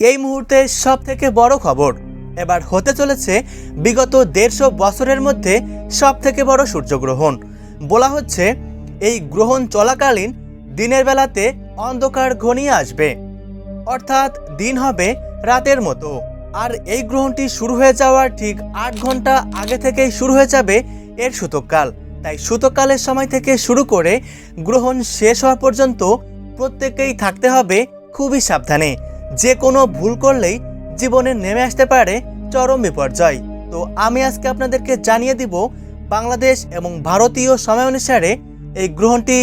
এই মুহূর্তে সব থেকে বড় খবর। এবার হতে চলেছে বিগত দেড়শো বছরের মধ্যে সব থেকে বড় সূর্যগ্রহণ। বলা হচ্ছে, এই গ্রহণ চলাকালীন দিনের বেলাতে অন্ধকার ঘনিয়ে আসবে। অর্থাৎ দিন হবে রাতের মতো। আর এই গ্রহণটি শুরু হয়ে যাওয়ার ঠিক আট ঘণ্টা আগে থেকেই শুরু হয়ে যাবে এর সূতককাল। তাই সূতককালের সময় থেকে শুরু করে গ্রহণ শেষ হওয়া পর্যন্ত প্রত্যেকেই থাকতে হবে খুবই সাবধানে। যে কোনো ভুল করলেই জীবনে নেমে আসতে পারে চরম বিপর্যয়। তো আমি আজকে আপনাদেরকে জানিয়ে দিব বাংলাদেশ এবং ভারতীয় সময় অনুসারে এই গ্রহণটি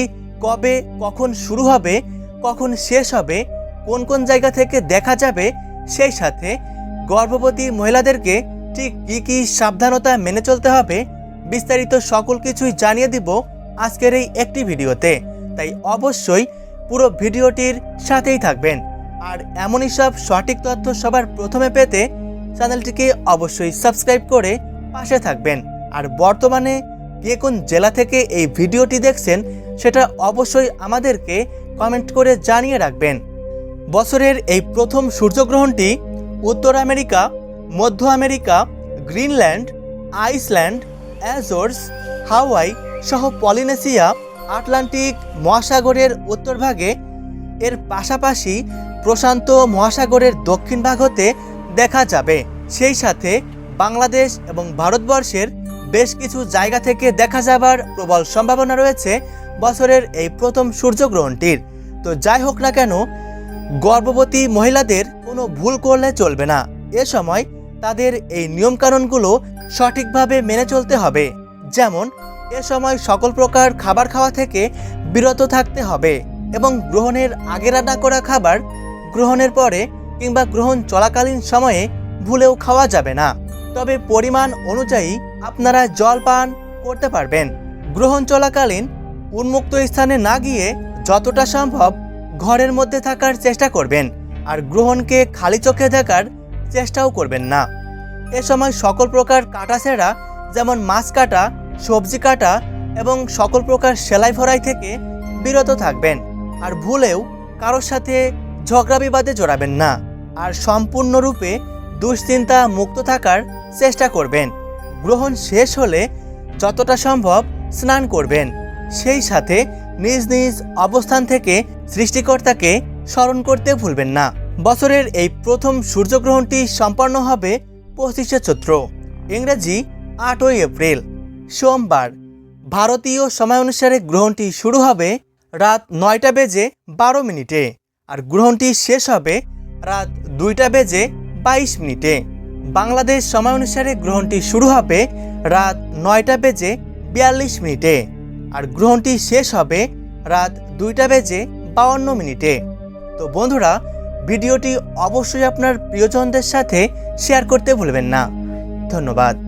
কবে, কখন শুরু হবে, কখন শেষ হবে, কোন কোন জায়গা থেকে দেখা যাবে, সেই সাথে গর্ভবতী মহিলাদেরকে ঠিক কী কী সাবধানতা মেনে চলতে হবে, বিস্তারিত সকল কিছুই জানিয়ে দিব আজকের এই একটি ভিডিওতে। তাই অবশ্যই পুরো ভিডিওটির সাথেই থাকবেন। আর এমনই সব সঠিক তথ্য সবার প্রথমে পেতে চ্যানেলটিকে অবশ্যই সাবস্ক্রাইব করে পাশে থাকবেন। আর বর্তমানে কে কোন জেলা থেকে এই ভিডিওটি দেখছেন সেটা অবশ্যই আমাদেরকে কমেন্ট করে জানিয়ে রাখবেন। বছরের এই প্রথম সূর্যগ্রহণটি উত্তর আমেরিকা, মধ্য America, Greenland, Iceland, Azores, Hawaii সহ পলিনেশিয়া, আটলান্টিক মহাসাগরের উত্তরভাগে এর পাশাপাশি প্রশান্ত মহাসাগরের দক্ষিণ ভাগ হতে দেখা যাবে। সেই সাথে বাংলাদেশ এবং ভারতবর্ষের বেশ কিছু জায়গা থেকে দেখা যাবার প্রবল সম্ভাবনা রয়েছে বছরের এই প্রথম সূর্যগ্রহণটির। তো যাই হোক না কেন, গর্ভবতী মহিলাদের কোনো ভুল করলে চলবে না। এ সময় তাদের এই নিয়মকানুনগুলো সঠিকভাবে মেনে চলতে হবে। যেমন, এ সময় সকল প্রকার খাবার খাওয়া থেকে বিরত থাকতে হবে। এবং গ্রহণের আগে রান্না করা খাবার গ্রহণের পরে কিংবা গ্রহণ চলাকালীন সময়ে ভুলেও খাওয়া যাবে না। তবে পরিমাণ অনুযায়ী আপনারা জল পান করতে পারবেন। গ্রহণ চলাকালীন উন্মুক্ত স্থানে না গিয়ে যতটা সম্ভব ঘরের মধ্যে থাকার চেষ্টা করবেন আর গ্রহণকে খালি চোখে দেখার চেষ্টাও করবেন না। এ সময় সকল প্রকার কাটা ছেঁড়া যেমন মাছ কাটা, সবজি কাটা এবং সকল প্রকার সেলাই ফরাই থেকে বিরত থাকবেন। আর ভুলেও কারোর সাথে ঝগড়া বিবাদে জড়াবেন না। আর সম্পূর্ণরূপে দুশ্চিন্তা মুক্ত থাকার চেষ্টা করবেন। গ্রহণ শেষ হলে যতটা সম্ভব স্নান করবেন। সেই সাথে নিজ নিজ অবস্থান থেকে সৃষ্টিকর্তাকে স্মরণ করতে ভুলবেন না। বছরের এই প্রথম সূর্যগ্রহণটি সম্পন্ন হবে পঁচিশে চৈত্র। ইংরেজি, আটই এপ্রিল, সোমবার। ভারতীয় সময় অনুসারে গ্রহণটি শুরু হবে রাত নয়টা বেজে বারো মিনিটে। আর গ্রহণটি শেষ হবে রাত দুইটা বেজে বাইশ মিনিটে। বাংলাদেশ সময় অনুসারে গ্রহণটি শুরু হবে রাত নয়টা বেজে বিয়াল্লিশ মিনিটে। আর গ্রহণটি শেষ হবে রাত দুইটা বেজে বাউন্ন মিনিটে। তো বন্ধুরা, ভিডিওটি অবশ্যই আপনার প্রিয়জনদের সাথে শেয়ার করতে ভুলবেন না। ধন্যবাদ।